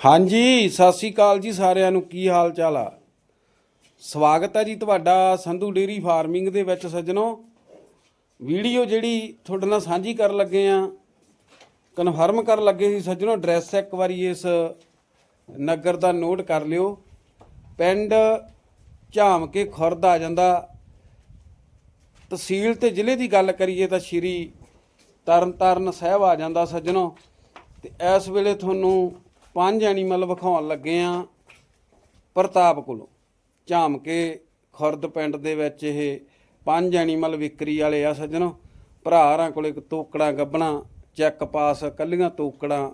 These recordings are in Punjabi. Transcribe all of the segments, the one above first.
ਹਾਂਜੀ, ਸਤਿ ਸ੍ਰੀ ਅਕਾਲ ਜੀ ਸਾਰਿਆਂ ਨੂੰ। ਕੀ ਹਾਲ ਚਾਲ ਆ? ਸਵਾਗਤ ਹੈ ਜੀ ਤੁਹਾਡਾ ਸੰਧੂ ਡੇਰੀ ਫਾਰਮਿੰਗ ਦੇ ਵਿੱਚ ਸੱਜਣੋ। ਵੀਡੀਓ ਜਿਹੜੀ ਤੁਹਾਡੇ ਨਾਲ ਸਾਂਝੀ ਕਰਨ ਲੱਗੇ ਆ, ਕਨਫਰਮ ਕਰਨ ਲੱਗੇ ਸੀ ਸੱਜਣੋ, ਐਡਰੈਸ ਇੱਕ ਵਾਰੀ ਇਸ ਨਗਰ ਦਾ ਨੋਟ ਕਰ ਲਿਓ। ਪਿੰਡ ਝਾਮ ਕੇ ਖੁਰਦ ਆ ਜਾਂਦਾ। ਤਹਿਸੀਲ ਤੇ ਜ਼ਿਲ੍ਹੇ ਦੀ ਗੱਲ ਕਰੀਏ ਤਾਂ ਸ਼੍ਰੀ ਤਰਨਤਾਰਨ ਸਾਹਿਬ ਆ ਜਾਂਦਾ ਸੱਜਣੋ। ਤੇ ਇਸ ਵੇਲੇ ਤੁਹਾਨੂੰ ਪੰਜ ਐਨੀਮਲ ਵਿਖਾਉਣ ਲੱਗੇ ਆ ਪ੍ਰਤਾਪ ਕੋਲੋਂ। ਝਾਮ ਕੇ ਖੁਰਦ ਪਿੰਡ ਦੇ ਵਿੱਚ ਇਹ ਪੰਜ ਐਨੀਮਲ ਵਿਕਰੀ ਵਾਲੇ ਆ ਸੱਜਣੋ। ਭਰਾਰਾਂ ਕੋਲੇ ਇੱਕ ਤੋਕੜਾਂ ਗੱਬਣਾ, ਚੈੱਕ ਪਾਸ, ਕੱਲੀਆਂ ਤੋਕੜਾਂ।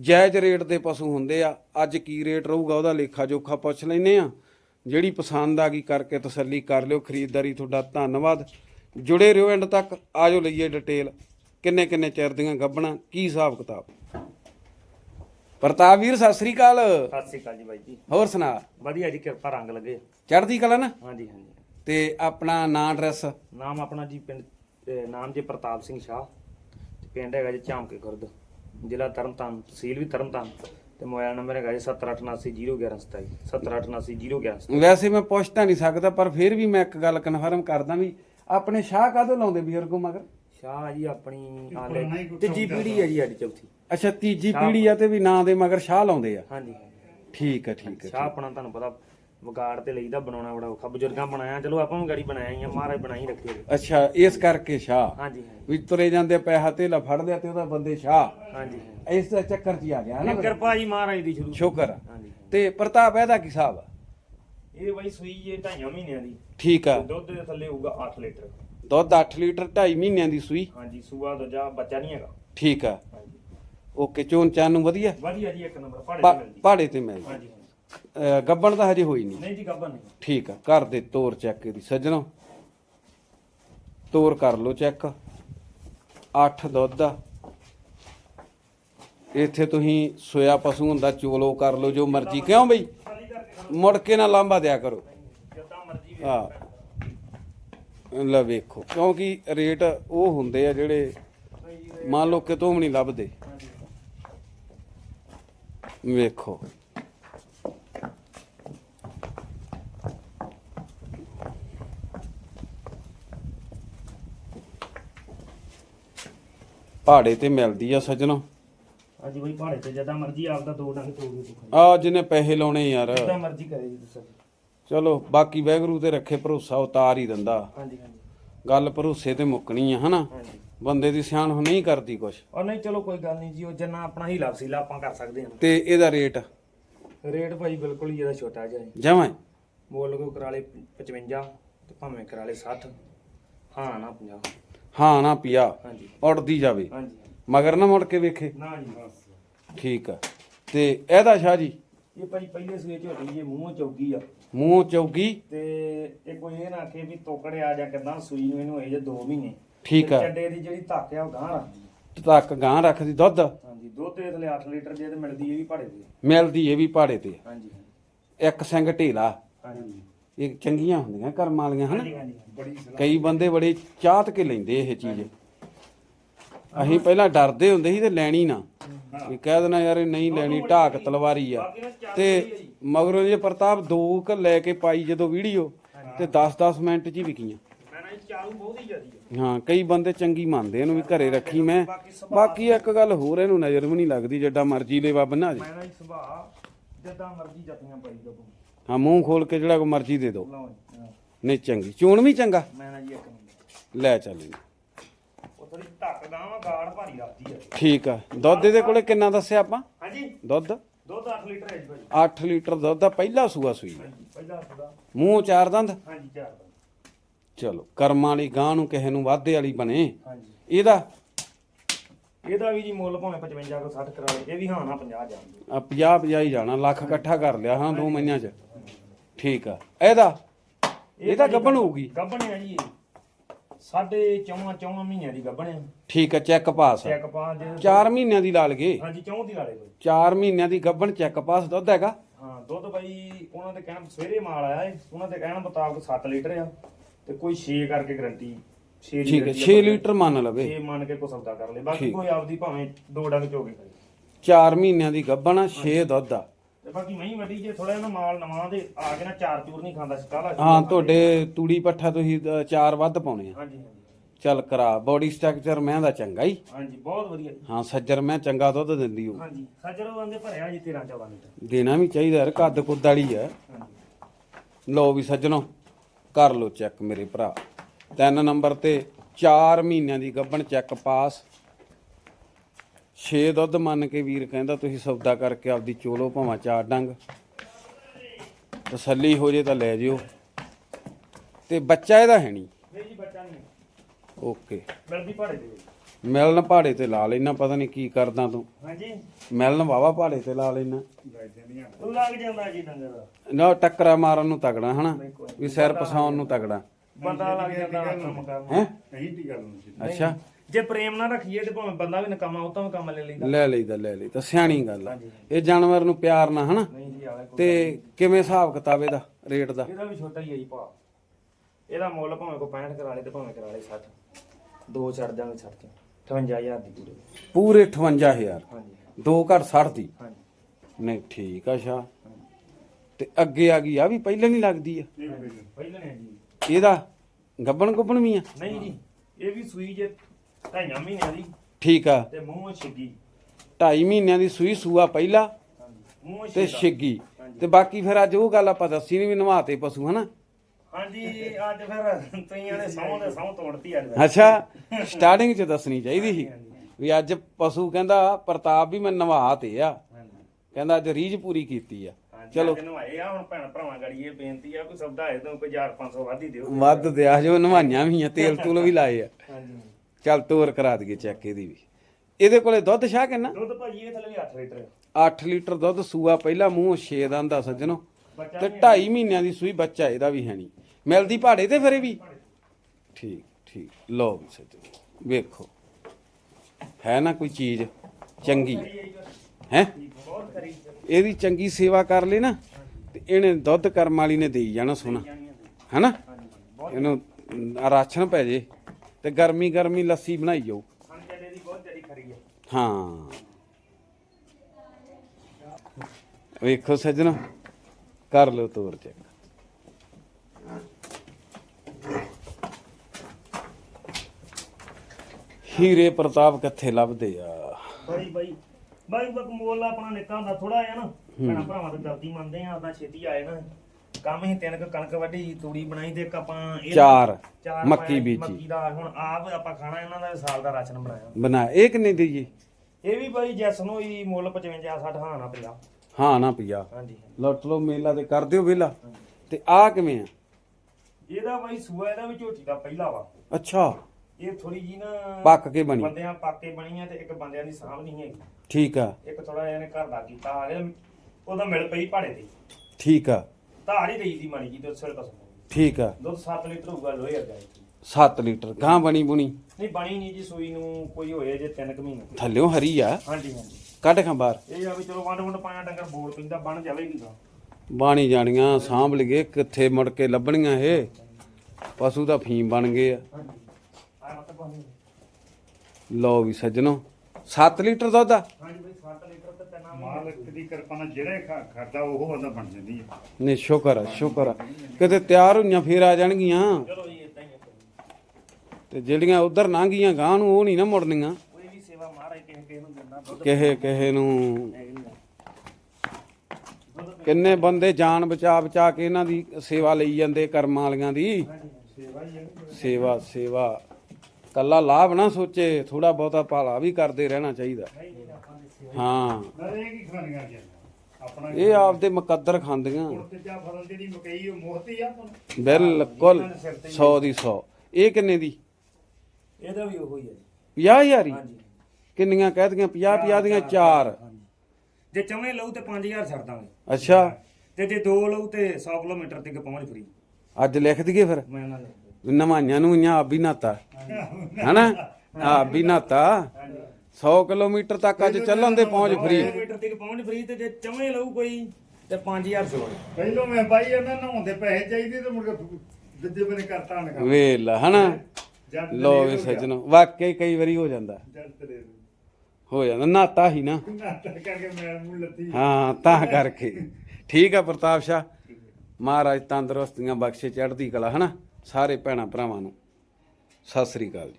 ਜਾਇਜ਼ ਰੇਟ ਦੇ ਪਸ਼ੂ ਹੁੰਦੇ ਆ। ਅੱਜ ਕੀ ਰੇਟ ਰਹੂਗਾ ਉਹਦਾ ਲੇਖਾ ਜੋਖਾ ਪੁੱਛ ਲੈਨੇ ਆ। ਜਿਹੜੀ ਪਸੰਦ ਆ ਗਈ ਕਰਕੇ ਤਸੱਲੀ ਕਰ ਲਿਓ। ਖਰੀਦਦਾਰੀ ਤੁਹਾਡਾ ਧੰਨਵਾਦ। ਜੁੜੇ ਰਹੋ ਐਂਡ ਤੱਕ। ਆਜੋ ਲਈਏ ਡਿਟੇਲ। ਕਿੰਨੇ ਕਿੰਨੇ ਚਿਰ ਦੀਆਂ ਗੱਬਣਾ? ਕੀ ਹਿਸਾਬ ਕਿਤਾਬ? ਪ੍ਰਤਾਪ ਵੀਰ ਸਤਿ ਸ੍ਰੀ ਅਕਾਲ। ਸਤਿ ਸ੍ਰੀ ਅਕਾਲ ਜੀ ਬਾਈ ਜੀ। ਹੋਰ ਸੁਣਾ। ਵਧੀਆ ਜੀ ਕਿਰਪਾ ਰੰਗ ਲੱਗੇ। ਚੜ੍ਹਦੀ ਕਲਾ ਨਾ? ਹਾਂਜੀ ਹਾਂਜੀ। ਤੇ ਆਪਣਾ ਨਾਂ ਐਡਰੈਸ? ਨਾਮ ਆਪਣਾ ਜੀ ਪਿੰਡ ਅਹ ਨਾਮ ਜੀ ਪ੍ਰਤਾਪ ਸਿੰਘ ਸ਼ਾਹ। ਤੇ ਪਿੰਡ ਹੈਗਾ ਜੀ ਝਾਮਕੇ ਖੁਰਦ। ਜ਼ਿਲ੍ਹਾ ਤਰਨਤਾਰਨ ਤਹਿਸੀਲ ਵੀ ਤਰਨਤਾਰਨ। ਤੇ ਮੋਬਾਈਲ ਨੰਬਰ ਹੈਗਾ ਜੀ 7879011127 7879011127 ਵੈਸੇ ਮੈਂ ਪੁੱਛ ਤਾਂ ਨਹੀਂ ਸਕਦਾ ਪਰ ਫਿਰ ਵੀ ਮੈਂ ਇੱਕ ਗੱਲ ਕਨਫਰਮ ਕਰਦਾ ਵੀ ਆਪਣੇ ਸ਼ਾਹ ਕਾਹਦੋਂ ਲਾਉਂਦੇ ਬਜ਼ੁਰਗੋ ਮਗਰ? ਸ਼ਾਹ ਜੀ ਆਪਣੀ ਆਲੇ ਤੀਜੀ ਪੀੜ੍ਹੀ ਹੈ ਜੀ ਸਾਡੀ ਚੌਥੀ। ਅੱਛਾ ਤੀਜੀ ਪੀੜ੍ਹੀ ਆ ਤੇ ਵੀ ਨਾਂ ਦੇ ਮਗਰ ਸ਼ਾਹ ਲਾਉਂਦੇ ਆ? ਹਾਂਜੀ। ਠੀਕ ਹੈ ਠੀਕ ਹੈ ਸ਼ਾਹ ਆਪਣਾ ਤੁਹਾਨੂੰ ਪਤਾ ਵਿਗਾੜ ਤੇ ਲਈਦਾ ਬਣਾਉਣਾ ਬੜਾ ਔਖਾ। ਬਜ਼ੁਰਗਾਂ ਬਣਾਇਆ ਚਲੋ ਆਪਾਂ ਵੀ ਗਾੜੀ ਬਣਾਇਆ ਹੀ ਆ ਮਹਾਰਾਜ ਬਣਾਈ ਰੱਖੇ। ਹੋਏ। ਅੱਛਾ ਇਸ ਕਰਕੇ ਸ਼ਾਹ। ਹਾਂਜੀ ਹਾਂਜੀ। ਵੀ ਤੁਰੇ ਜਾਂਦੇ ਪੈਸਾ ਧੇਲਾ ਫੜ ਲਿਆ ਤੇ ਉਹਦਾ ਬੰਦੇ ਸ਼ਾਹ। ਹਾਂਜੀ। ਇਸ ਦਾ ਚੱਕਰ 'ਚ ਹੀ ਆ ਗਿਆ ਨਾ? ਇਹ ਕਿਰਪਾ ਜੀ ਮਹਾਰਾਜ ਦੀ ਸ਼ੁਰੂ ਸ਼ੁਕਰ ਆ। ਹਾਂਜੀ। ਤੇ ਪ੍ਰਤਾਪ ਇਹਦਾ ਕੀ ਹਿਸਾਬ ਆ? ਇਹ ਬਾਈ ਸੂਈ ਇਹ ਢਾਈਆਂ ਮਹੀਨਿਆਂ ਦੀ। ਠੀਕ ਆ। ਦੁੱਧ ਦੇ ਥੱਲੇ ਹੋਊਗਾ 8 ਲੀਟਰ। ਦੁੱਧ 8 ਲੀਟਰ 2.5 ਮਹੀਨਿਆਂ ਦੀ ਸੂਈ। ਹਾਂਜੀ ਸੂਆ ਦੂਜਾ ਬੱਚਾ ਨਹੀਂ ਹੈਗਾ। ਠੀਕ ਆ। ਹਾਂਜੀ। ਓਕੇ ਚੋਨ ਚਾਨ ਨੂੰ ਵਧੀਆ? ਵਧੀਆ ਜੀ ਇੱਕ ਨੰਬਰ ਪਹਾੜੇ ਪਾ- ਤੇ ਪਹਾੜੇ ਤੇ ਮਿਲ ਹਾਂਜੀ ਹਾਂਜੀ। ਗੱਬਣ ਤਾਂ ਹਜੇ ਹੋਈ ਨਹੀਂ। ਨਹੀਂ ਜੀ ਗੱਬਨ ਨਹੀਂ। ਠੀਕ ਆ ਘਰ ਦੇ ਤੋਰ ਚੈੱਕ ਦੀ ਸੱਜਣੋ। ਤੋਰ ਕਰ ਲਓ ਚੈੱਕ। 8 ਦੁੱਧ ਆ। ਇੱਥੇ ਤੁਸੀਂ ਸੋਇਆ ਪਸ਼ੂ ਹੁੰਦਾ ਚੋਲੋ ਕਰ ਲਓ ਜੋ ਮਰਜ਼ੀ। ਕਿਉਂ ਬਈ? ਮੁੜ ਕੇ ਨਾ ਲਾਂਬਾ ਦਿਆ ਕਰੋ। ਜਿੱਦਾਂ ਮਰਜ਼ੀ ਹਾਂ। ਲੈ ਵੇਖੋ ਕਿਉਂਕਿ ਰੇਟ ਉਹ ਹੁੰਦੇ ਆ ਜਿਹੜੇ ਮੰਨ ਲਓ ਕਿਤੋਂ ਵੀ ਨਹੀਂ ਲੱਭਦੇ। ਵੇਖੋ। ਪਹਾੜੇ ਤੇ ਮਿਲਦੀ ਆ ਸੱਜਣੋ। ਹਾਂਜੀ ਬਾਈ ਪਹਾੜੇ ਤੇ ਜਿੱਦਾਂ ਮਰਜ਼ੀ ਆਪਦਾ ਦੋ ਡੰਗ ਤੋੜ ਦੇ ਤੁਸੀਂ ਆ ਜਿਹਨੇ ਪੈਸੇ ਲਾਉਣੇ ਯਾਰ। ਜਿੱਦਾਂ ਮਰਜ਼ੀ ਕਰੇ ਜੀ ਤੁਸੀਂ। ਚਲੋ ਬਾਕੀ ਵੈਗਰੂ ਤੇ ਰੱਖੇ ਭਰੋਸਾ ਉਤਾਰ ਹੀ ਦਿੰਦਾ। ਹਾਂਜੀ ਹਾਂਜੀ। ਗੱਲ ਭਰੋਸੇ ਤੇ ਮੁੱਕਣੀ ਆ ਹਨਾ? ਹਾਂਜੀ। ਬੰਦੇ ਦੀ ਸਿਆਣ ਹੁਣ ਨਹੀਂ ਕਰਦੀ ਕੁਛ। ਔਰ ਨਹੀਂ ਚਲੋ ਕੋਈ ਗੱਲ ਨਹੀਂ ਜੀ ਉਹ ਜਿੰਨਾ ਆਪਣਾ ਹੀਲਾ ਵਸੀਲਾ ਆਪਾਂ ਕਰ ਸਕਦੇ ਹਾਂ। ਤੇ ਇਹਦਾ ਰੇਟ? ਰੇਟ ਭਾਈ ਬਿਲਕੁਲ ਹੀ ਇਹਦਾ ਛੋਟਾ ਜਿਹਾ ਹੈ ਜਮਾਂ ਮੁੱਲ ਕੋ ਕਰਾਲੇ 55 ਤੇ ਭਾਵੇਂ ਕਰਾਲੇ 60 ਹਾਂ ਨਾ 50 ਹਾਂ ਨਾ ਪਿਆ ਹਾਂਜੀ। ਉੜਦੀ ਜਾਵੇ। ਹਾਂਜੀ। ਮਗਰ ਨਾ ਮੁੜ ਕੇ ਵੇਖੇ। ਨਾ ਜੀ ਬਸ। ਠੀਕ ਆ। ਤੇ ਇਹਦਾ ਸ਼ਾਹ ਜੀ? ਇਹ ਭਾਈ ਪਹਿਲੇ ਸੂਏ ਝੋਟੀ ਜੇ ਮੂੰਹ ਚੌਗੀ ਆ। ਮੂੰਹ ਚੌਗੀ? ਤੇ ਇਹ ਕੋਈ ਇਹ ਨਾ ਆਖੇ ਵੀ ਆ ਜਾਂ ਕਿਦਾਂ ਸੂਈ ਨੂੰ ਇਹਨੂੰ ਹੋਏ ਜੇ 2 ਮਹੀਨੇ। ਠੀਕ ਆ। ਚੱਡੇ ਦੀ ਜਿਹੜੀ ਧੱਕ ਆ ਉਹ ਗਾਂ ਰੱਖਦੀ ਆ। ਤੱਕ ਗਾਂ ਰੱਖਦੀ ਦੁੱਧ? ਹਾਂਜੀ ਦੁੱਧ ਦੇ ਥਲੇ 8 ਲੀਟਰ ਜੇ ਤੇ ਮਿਲਦੀ ਇਹ ਵੀ ਭਾੜੇ ਦੀ ਮਿਲਦੀ ਇਹ ਵੀ ਪਹਾੜੇ ਤੇ। ਹਾਂਜੀ ਇੱਕ ਸਿੰਘ ਢੇਲਾ। ਹਾਂਜੀ। ਇਹ ਚੰਗੀਆਂ ਹੁੰਦੀਆਂ ਕਰਮ ਵਾਲੀਆਂ ਹਨਾ? ਹਾਂਜੀ ਬੜੀ ਕਈ ਬੰਦੇ ਬੜੇ ਚਾਹਤ ਕੇ ਲੈਂਦੇ ਇਹ ਚੀਜ਼। ਅਸੀਂ ਪਹਿਲਾਂ ਡਰਦੇ ਹੁੰਦੇ ਸੀ ਤੇ ਲੈਣੀ ਨਾ। ਵੀ ਕਹਿ ਦੇਣਾ ਯਾਰ ਇਹ ਨਹੀਂ ਲੈਣੀ ਢਾਕ ਤਲਵਾਰੀ ਆ। ਤੇ ਮਗਰੋਂ ਜੇ ਪ੍ਰਤਾਪ ਦੋ ਕ ਲੈ ਕੇ ਪਾਈ ਜਦੋਂ ਵੀਡੀਓ ਤੇ 10-10 ਮਿੰਟ 'ਚ ਹੀ ਵਿਕੀਆਂ। ਮੈਂ ਨਾ ਇਹ ਚਾਲੂ ਬਹੁਤ ਹੀ ਜ਼ਿਆਦੀ ਹਾਂ ਕਈ ਬੰਦੇ ਚੰਗੀ ਮੰਨਦੇ ਇਹਨੂੰ ਵੀ ਘਰੇ ਰੱਖੀ ਮੈਂ। ਬਾਕੀ ਇੱਕ ਗੱਲ ਹੋਰ ਇਹਨੂੰ ਨਜ਼ਰ ਵੀ ਨਹੀਂ ਲੱਗਦੀ ਜਿੱਡਾ ਮਰਜ਼ੀ ਲੈਵਾ ਬਣਾ ਜੇ। ਮੈਂ ਨਾ ਇਹ ਸੁਭਾਅ ਜਿੱਦਾਂ ਮਰਜ਼ੀ ਜੱਤੀਆਂ ਪਾਈ ਗੱਬੂ ਹਾਂ ਮੂੰਹ ਖੋਲ ਕੇ ਜਿਹੜਾ ਕੋ ਮਰਜ਼ੀ ਦੇ ਦਿਓ ਲਓ ਜੀ, ਹਾਂ। ਨਹੀਂ ਚੰਗੀ। ਚੋਣ ਵੀ ਚੰਗਾ? ਮੈਂ ਨਾ ਜੀ ਇੱਕ ਨੰਬਰ ਲੈ ਚੱਲ ਇਹਨੂੰ। ਉਹ ਥੋੜੀ ਧੱਕ ਗਾਂ ਗਾੜ ਭਾਰੀ ਰੱਖਦੀ ਆ। ਠੀਕ ਆ। ਦੁੱਧ ਇਹਦੇ ਕੋਲੇ ਕਿੰਨਾ ਦੱਸਿਆ ਆਪਾਂ? ਹਾਂਜੀ। ਦੁੱਧ? ਦੁੱਧ 8 ਲੀਟਰ ਹੈ ਜੀ ਭਾਈ। 8 ਲੀਟਰ ਦੁੱਧ ਦਾ ਪਹਿਲਾ ਸੂਆ ਸੂਈ। ਆ। ਹਾਂਜੀ ਪਹਿਲਾ ਸਦਾ ਮੂੰਹ ਚਾਰ ਦੰਦ? ਹਾਂਜੀ ਚਾਰ ਦਾ ਚਲੋ ਕਰਮਾਂ ਵਾਲੀ ਗਾਂ ਨੂੰ ਕਿਸੇ ਨੂੰ ਵਾਧੇ ਵਾਲੀ ਬਣੇ। ਹਾਂਜੀ। ਇਹਦਾ? ਇਹਦਾ ਵੀ ਜੀ ਮੁੱਲ ਭਾਵੇਂ 55 ਕੋ 60 ਕਰਾ ਇਹ ਵੀ ਹਾਂ ਨਾ 50 ਜਾਂਦੇ ਆ 50 50 ਹੀ ਜਾਣਾ ਲੱਖ ਇਕੱਠਾ ਕਰ ਲਿਆ ਹਾਂ ਦੋ ਮਹੀਨਿਆਂ ਚ। ਠੀਕ ਆ। ਇਹਦਾ? ਇਹ ਤਾਂ ਗੱਭਣ ਹੋਊਗੀ। ਗੱਬਣ ਹੈ ਜੀ। ਸਾਢੇ ਚੌਵਾਂ ਚੌਵਾਂ ਮਹੀਨਿਆਂ ਦੀ ਗੱਬਣ ਹੈ ਠੀਕ ਆ ਚੈੱਕ ਪਾਸ। ਚੈੱਕ ਪਾ ਦੇ 4 ਮਹੀਨਿਆਂ ਦੀ ਲਾ ਲਗੇ ਹਾਂਜੀ ਚੌਂ ਦੀ ਲਾਲੇ ਕੋਈ। 4 ਮਹੀਨਿਆਂ ਦੀ ਗੱਭਣ ਚੈੱਕ ਪਾਸ ਦੁੱਧ ਹੈਗਾ। ਹਾਂ ਦੁੱਧ ਬਾਈ ਉਹਨਾਂ ਦੇ ਕਹਿਣ ਸਵੇਰੇ ਮਾਲ ਆਇਆ ਏ। ਉਹਨਾਂ ਦੇ ਕਹਿਣ ਮੁਤਾਬਕ 7 ਲੀਟਰ ਆ। ਤੇ ਕੋਈ 6 ਕਰਕੇ ਗਰੰਟੀ 6 ਠੀਕ ਹੈ 6 ਲੀਟਰ ਮੰਨ ਲਵੇ। 6 ਮੰਨ ਕੇ ਕੋ ਸੌਦਾ ਕਰ ਲੈ ਬਾਕੀ। ਕੋਈ ਆਪਦੀ ਭਾਵੇਂ ਦੋ ਡੰਗ ਚੋਗੇ ਕਰੇ। 4 ਮਹੀਨਿਆਂ ਦੀ ਗੱਭਣ ਆ 6 ਦੁੱਧ ਆ। ਤੇ ਬਾਕੀ ਮਹੀਂ ਵੱਡੀ ਜੇ ਥੋੜਾ ਜਿਹਾ ਮਾਲ ਨਵਾਂ ਦੇ ਆ ਕੇ ਨਾ ਚਾਰ ਚੂਰ ਨਹੀਂ ਖਾਂਦਾ ਸਕਾਲਾ ਹਾਂ ਤੁਹਾਡੇ ਤੂੜੀ ਪੱਠਾ ਤੁਸੀਂ ਚਾਰ ਵੱਧ ਪਾਉਣੇ ਆ। ਹਾਂਜੀ ਹਾਂਜੀ। ਚੱਲ ਕਰਾ ਬੋਡੀ ਸਟਰਕਚਰ ਮੈਂ ਦਾ ਚੰਗਾ ਹੀ। ਹਾਂਜੀ ਬਹੁਤ ਵਧੀਆ। ਹਾਂ ਸੱਜਰ ਮੈਂ ਚੰਗਾ ਦੁੱਧ ਦਿੰਦੀ ਉਹ। ਹਾਂਜੀ ਸੱਜਰ ਉਹ ਆਂਦੇ ਭਰਿਆ ਜੀ 13 14 ਲੀਟਰ। ਦੇਣਾ ਵੀ ਚਾਹੀਦਾ ਯਾਰ ਕੱਦ ਕੁੱਦ ਵਾਲੀ ਆ। ਲਓ ਵੀ ਸੱਜਣੋ ਕਰ ਲਓ ਚੈੱਕ ਮੇਰੇ ਭਰਾ। ਤਿੰਨ ਨੰਬਰ ਤੇ 4 ਮਹੀਨਿਆਂ ਦੀ ਗੱਭਣ ਚੈੱਕ ਪਾਸ। 6 ਦੁੱਧ ਮੰਨ ਕੇ ਵੀਰ ਕਹਿੰਦਾ ਤੁਸੀਂ ਸੌਦਾ ਕਰਕੇ ਆਪਦੀ ਚੋਲੋ ਭਾਵਾਂ ਚਾਰ ਡੰਗ। ਤਸੱਲੀ ਹੋ ਜੇ ਤਾਂ ਲੈ ਜਿਓ। ਤੇ ਬੱਚਾ ਇਹਦਾ ਹੈ ਨਹੀਂ? ਨਹੀਂ ਜੀ ਬੱਚਾ ਨਹੀਂ ਓਕੇ। ਮਿਲਦੀ ਭਾੜੇ ਦੇ ਮਿਲਣ ਪਹਾੜੇ ਤੇ ਲਾ ਲੈਣਾ ਪਤਾ ਨਹੀਂ ਕੀ ਕਰਦਾ ਤੂੰ। ਹਾਂਜੀ। ਮਿਲਣ ਵਾਵਾ ਪਹਾੜੇ ਤੇ ਲਾ ਲੈਣਾ ਉਹ ਲੱਗ ਜਾਂਦਾ ਜੀ ਡੰਗਰ। ਨਾ ਟੱਕਰਾ ਮਾਰਨ ਨੂੰ ਤਗੜਾ ਹਨਾ? ਵੀ ਸਿਰ ਪਸਾਉਣ ਨੂੰ ਤਗੜਾ। ਬੰਦਾ ਲੱਗ ਜਾਂਦਾ ਕੰਮ ਕਰਨ ਹੈ? ਅਹੀਂ ਦੀ ਗੱਲ ਨਹੀਂ। ਅੱਛਾ। ਜੇ ਪ੍ਰੇਮ ਨਾਲ ਰੱਖੀਏ ਤੇ ਭਾਵੇਂ ਬੰਦਾ ਵੀ ਨਕਾਮਾ ਉਹ ਤਾਂ ਕੰਮ ਲੈ ਲੈਂਦਾ ਲੈ ਲਈਦਾ ਲੈ ਲਈ ਤਾਂ ਸਿਆਣੀ ਗੱਲ ਆ। ਇਹ ਜਾਨਵਰ ਨੂੰ ਪਿਆਰ ਨਾ ਹਨਾ? ਤੇ ਕਿਵੇਂ ਹਿਸਾਬ ਕਿਤਾਬ ਇਹਦਾ ਰੇਟ ਦਾ? ਇਹਦਾ ਵੀ ਛੋਟਾ ਹੀ ਹੈ ਜੀ ਭਾ ਇਹਦਾ ਮੁੱਲ ਭਾਵੇਂ ਕੋ 65 ਕਰਾ ਲੇ ਤੇ ਭਾਵੇਂ ਕਰਾ ਲੇ 60 ਦੋ ਛੱਡ ਦਾਂਗੇ ਛੱਡ ਕੇ 58000 ਦੀ ਪੂਰੇ ਪੂਰੇ 58000 ਹਾਂਜੀ। ਦੋ ਘੱਟ 60 ਦੀ ਹਾਂਜੀ। ਨਹੀਂ ਠੀਕ ਆ ਸ਼ਾ ਤੇ ਅੱਗੇ ਆ ਗਈ ਆ ਵੀ ਪਹਿਲਾਂ ਨਹੀਂ ਲੱਗਦੀ ਆ। ਪਹਿਲਾਂ। ਨੇ ਜੀ ਇਹਦਾ ਗੱਬਣ ਗੁੱਬਣ ਵੀ ਆ? ਨਹੀਂ ਜੀ ਇਹ ਵੀ ਸੂਈ ਜੇ ਢਾਈਆਂ ਮਹੀਨਿਆਂ ਦੀ। ਠੀਕ ਆ। ਤੇ ਮੂੰਹ ਛਿੱਗੀ। 2.5 ਮਹੀਨਿਆਂ ਦੀ ਸੂਈ ਸੂਆ ਪਹਿਲਾ ਹਾਂਜੀ। ਮੂੰਹ ਤੇ ਛਿੱਗਾ। ਛਿੱਗੀ। ਤੇ ਬਾਕੀ ਫਿਰ ਅੱਜ ਉਹ ਗੱਲ ਆਪਾਂ ਦੱਸੀ ਨਹੀਂ ਵੀ ਨਵਾਤੇ ਪਸ਼ੂ ਹਨਾ? ਹਾਂਜੀ ਅੱਜ ਫਿਰ ਤਈਆਂ ਨੇ ਸੌਂ ਦੇ ਸੌਂ ਤੋੜਤੀ ਅੱਜ ਅੱਛਾ ਸਟਾਰਟਿੰਗ 'ਚ ਦੱਸਣੀ ਚਾਹੀਦੀ ਸੀ ਵੀ ਅੱਜ ਪਸ਼ੂ ਕਹਿੰਦਾ ਪ੍ਰਤਾਪ ਵੀ ਮੈਂ ਨਵਾ ਤੇ ਆ। ਕਹਿੰਦਾ ਅੱਜ ਰੀਝ ਪੂਰੀ ਕੀਤੀ ਆ। ਚਲੋ। ਨਵਾਏ ਆ ਹੁਣ ਭੈਣ ਭਰਾਵਾਂ ਗੜੀ ਇਹ ਬੇਨਤੀ ਆ ਕੋਈ ਸੌਦਾ ਹੈ ਤਾਂ ਕੋਈ 1500 ਵੱਧ ਹੀ ਦਿਓ। ਵੱਧ ਦਿਆ ਜੋ ਨਵਾਈਆਂ ਵੀ ਆ ਤੇਲ ਤੂਲ ਵੀ ਲਾਏ ਆ। ਹਾਂਜੀ। ਚੱਲ ਤੋਰ ਕਰਾ ਦਈਏ ਚੈੱਕ ਇਹਦੀ ਵੀ। ਇਹਦੇ ਕੋਲੇ ਦੁੱਧ ਸ਼ਾਹ ਕਿੰਨਾ? ਦੁੱਧ ਭਾਜੀ ਇਹ ਥੱਲੇ ਵੀ 8 ਲੀਟਰ। 8 ਲੀਟਰ ਦੁੱਧ ਸੂਆ ਪਹਿਲਾ ਮੂੰਹ 6 ਦਾ ਹੁੰਦਾ ਸੱਜਣੋ। ਤੇ 2.5 ਮਹੀਨਿਆਂ ਦੀ ਸੂਈ ਬੱਚਾ ਇਹਦਾ ਵੀ ਹੈ ਨਹੀਂ। ਮਿਲਦੀ ਪਹਾੜੇ ਤੇ ਫਿਰੇ ਵੀ? ਠੀਕ ਠੀਕ। ਲਓ ਵੀ ਸੱਜਣੋ ਵੇਖੋ। ਹੈ ਨਾ ਕੋਈ ਚੀਜ਼ ਚੰਗੀ? ਹੈ? ਇਹਦੀ ਚੰਗੀ ਸੇਵਾ ਕਰ ਲਈ ਨਾ ਤੇ ਇਹਨੇ ਦੁੱਧ ਕਰਮ ਵਾਲੀ ਨੇ ਦੇਈ ਜਾਣਾ ਸੋਨਾ। ਹੈਨਾ? ਇਹਨੂੰ ਰਾਸ਼ਨ ਪੈ ਜੇ ਤੇ ਗਰਮੀ ਗਰਮੀ ਲੱਸੀ ਬਣਾਈ ਜਾਓ। ਹਾਂ। ਵੇਖੋ ਸੱਜਣਾ ਕਰ ਲਓ ਤੋਰ ਚੈੱਕ। ਹੀਰੇ ਪ੍ਰਤਾਪ ਕਿੱਥੇ ਲੱਭਦੇ ਆ? ਬਾਈ ਬਾਈ ਬਾਈ ਬਕ ਮੋਲ ਆਪਣਾ ਨਿੱਕਾ ਹੁੰਦਾ ਥੋੜਾ ਆ ਨਾ। ਭੈਣਾਂ ਭਰਾਵਾਂ ਤੇ ਦਰਦੀ ਮੰਨਦੇ ਆ ਆਪਦਾ ਛੇਤੀ ਆਏ ਨਾ। ਕੰਮ ਹੀ ਤਿੰਨ ਕੁ ਕਣਕ ਵੱਢੀ ਤੂੜੀ ਬਣਾਈ ਤੇ ਇੱਕ ਆਪਾਂ ਇਹ ਚਾਰ ਮੱਕੀ ਪਾਇਆ ਬੀਜੀ। ਮੱਕੀ ਦਾ ਹੁਣ ਆਪ ਆਪਾਂ ਖਾਣਾ ਇਹਨਾਂ ਦਾ ਸਾਲ ਦਾ ਰਾਸ਼ਨ ਬਣਾਇਆ। ਬਣਾ ਇਹ ਕਿੰਨੇ ਦੀ ਜੀ? ਇਹ ਵੀ ਬਾਈ ਜੈਸ ਨੂੰ ਹੀ ਮੁੱਲ 55 60 ਹਾਂ ਨਾ ਪਿਆ। ਹਾਂ ਨਾ ਪਿਆ। ਹਾਂਜੀ। ਲੁੱਟ ਲਓ ਮੇਲਾ ਤੇ ਕਰ ਦਿਓ ਵੇਲਾ। ਤੇ ਆ ਕਿਵੇਂ ਆ? ਇਹਦਾ ਬਾਈ ਸੂਆ ਇਹਦਾ ਵੀ ਝੋਟੀ ਦਾ ਪਹਿਲਾ ਵਾ। ਅੱਛਾ। ਇਹ ਥੋੜੀ ਜੀ ਨਾ ਪੱਕ ਕੇ ਬਣੀ। ਬੰਦਿਆਂ ਪਾਕੇ ਬਣੀ ਆ ਤੇ ਇੱਕ ਬੰਦਿਆਂ ਦੀ ਸਾਂਭ ਨਹੀਂ ਹੈਗੀ। ਠੀਕ ਆ। ਇੱਕ ਥੋੜਾ ਜਿਹਾ ਇਹਨੇ ਘਰ ਦਾ ਕੀਤਾ ਆ ਗਿਆ ਉਹਦਾ ਮਿਲ ਪਈ ਭਾੜੇ ਦੀ ਠੀਕ ਆ। ਧਾਰ ਹੀ ਦੇਈ ਦੀ ਮਾੜੀ ਜੀ ਦੁੱਧ ਸਿਰ ਕਸਮ ਠੀਕ ਆ। ਦੁੱਧ 7 ਲੀਟਰ ਹੋਊਗਾ ਲੋਹੇ ਇਹ। 7 ਲੀਟਰ ਗਾਂ ਬਣੀ ਬੁਣੀ? ਨਹੀਂ ਬਣੀ ਨਹੀਂ ਜੀ ਸੂਈ ਨੂੰ ਕੋਈ ਹੋਏ ਜੇ 3 ਕੁ ਮਹੀਨੇ। ਥੱਲਿਓ ਹਰੀ ਆ? ਹਾਂਜੀ ਹਾਂਜੀ। ਕੱਢ ਖਾਂ ਬਾਹਰ। ਇਹ ਆ ਵੀ ਚਲੋ ਵੰਡ ਵੰਡ ਪਾਇਆ ਡੰਗਰ ਬੋਲ ਪੈਂਦਾ ਬਣ ਜਾਵੇਗੀ ਤਾਂ। ਬਾਣੀ ਜਾਣੀਆਂ ਸਾਂਭ ਲਈਏ ਕਿੱਥੇ ਮੁੜ ਕੇ ਲੱਭਣੀਆਂ ਇਹ? ਪਸ਼ੂ ਦਾ ਫੀਮ ਬਣ ਗਏ ਆ। ਲਓ ਵੀ ਸੱਜਣੋ 7 ਲੀਟਰ ਦੁੱਧ ਆ। ਹਾਂਜੀ ਬਈ 7 ਲੀਟਰ ਤੇ ਤਿੰਨਾਂ ਮਾਲਕ ਦੀ ਕਿਰਪਾ ਨਾਲ ਜਿਹੜੇ ਖਾ- ਖਾਂਦਾ ਉਹ ਬੰਦਾ ਬਣ ਜਾਂਦੀ ਹੈ ਨੇ ਸ਼ੁਕਰ ਆ ਸ਼ੁਕਰ ਆ। ਕਿਤੇ ਤਿਆਰ ਹੋਈਆਂ ਫੇਰ ਆ ਜਾਣਗੀਆਂ। ਚਲੋ ਜੀ ਇਦਾਂ ਹੀ ਆ ਕੋਈ। ਤੇ ਜਿਹੜੀਆਂ ਉਧਰ ਲੰਘੀਆਂ ਗਾਂ ਨੂੰ ਉਹ ਨਹੀਂ ਨਾ ਮੁੜਨੀਆਂ। ਕੋਈ ਵੀ ਸੇਵਾ ਮਹਾਰਾਜ ਕਿਸੇ ਕਿਸੇ ਨੂੰ ਦਿੰਦਾ ਨੂੰ। ਕਿੰਨੇ ਬੰਦੇ ਜਾਨ ਬਚਾ ਬਚਾ ਕੇ ਇਹਨਾਂ ਦੀ ਸੇਵਾ ਲਈ ਜਾਂਦੇ ਕਰਮਾਂ ਵਾਲੀਆਂ ਦੀ? ਸੇਵਾ ਸੇਵਾ। ਕੱਲਾ ਲਾਭ ਨਾ ਸੋਚੇ ਥੋੜਾ ਬਹੁਤਾ ਭਾਲਾ ਵੀ ਕਰਦੇ ਰਹਿਣਾ ਚਾਹੀਦਾ। ਹਾਂ। ਇਹ ਆਪਦੇ ਮੁਕੱਦਰ ਖਾਂਦੀਆਂ। ਬਿਲਕੁਲ 100 ਦੀ 100 ਇਹ ਕਿੰਨੇ ਦੀ? ਇਹਦਾ ਵੀ ਉਹੋ ਹੀ। ਹੈ ਜੀ 50000 ਹੀ? ਹਾਂਜੀ। ਕਿੰਨੀਆਂ ਕਹਿ ਦੀਆਂ 50 50 ਦੀਆਂ 4 ਹਾਂਜੀ। ਜੇ ਚਵੇਂ ਲਊ ਤੇ 5000 ਛੱਡ ਦਾਂਗੇ। ਅੱਛਾ। ਤੇ ਜੇ ਦੋ ਲਊ ਤੇ 100 ਕਿਲੋਮੀਟਰ ਤੱਕ ਪਹੁੰਚ ਫਰੀ ਅੱਜ ਲਿਖ ਦਈਏ ਫਿਰ? ਮੈਂ ਨਾਲ ਨਵਾਈਆਂ ਨੂੰ ਇਆਂ ਆਪ ਵੀ ਨਾਤਾ। ਹਨਾ? ਆਪ ਵੀ ਨਾਤਾ। 100 ਕਿਲੋਮੀਟਰ ਤੱਕ ਅੱਜ ਚੱਲਣ ਦੇ ਪਹੁੰਚ ਫਰੀ ਕਿਲੋਮੀਟਰ ਤੱਕ ਪਹੁੰਚ ਫਰੀ ਤੇ ਜੇ ਚਵੇਂ ਲਊ ਕੋਈ ਤੇ 5000 ਛੋੜ ਪਹਿਲੋਂ ਮੈਂ ਬਾਈ ਉਹਨਾਂ ਨਹਾਉਣ ਦੇ ਪੈਸੇ ਚਾਹੀਦੇ ਤੇ ਮੁੜ ਕੇ ਦਿੱਦੇ ਬਨੇ ਕਰਤਾ ਨਾ ਵੇਲ ਹਨਾ? ਜਦ ਲੋ ਵੀ ਸੱਜਣੋ ਵਾਕਈ ਕਈ ਵਾਰੀ ਹੋ ਜਾਂਦਾ। ਹੋ ਜਾਂਦਾ ਨਾਤਾ ਹੀ ਨਾ। ਨਾਟਕ ਕਰਕੇ ਮੈਂ ਮੂੰਹ ਲੱਤੀ। ਹਾਂ ਤਾਂ ਕਰਕੇ। ਠੀਕ ਆ ਪ੍ਰਤਾਪ ਸ਼ਾਹ। ਮਹਾਰਾਜ ਤੰਦਰੁਸਤੀਆਂ ਬਖਸ਼ੇ ਚੜ੍ਹਦੀ ਕਲਾ ਹਨਾ? ਸਾਰੇ ਭੈਣਾਂ ਭਰਾਵਾਂ ਨੂੰ ਸਤਿ ਸ੍ਰੀ ਅਕਾਲ ਜੀ।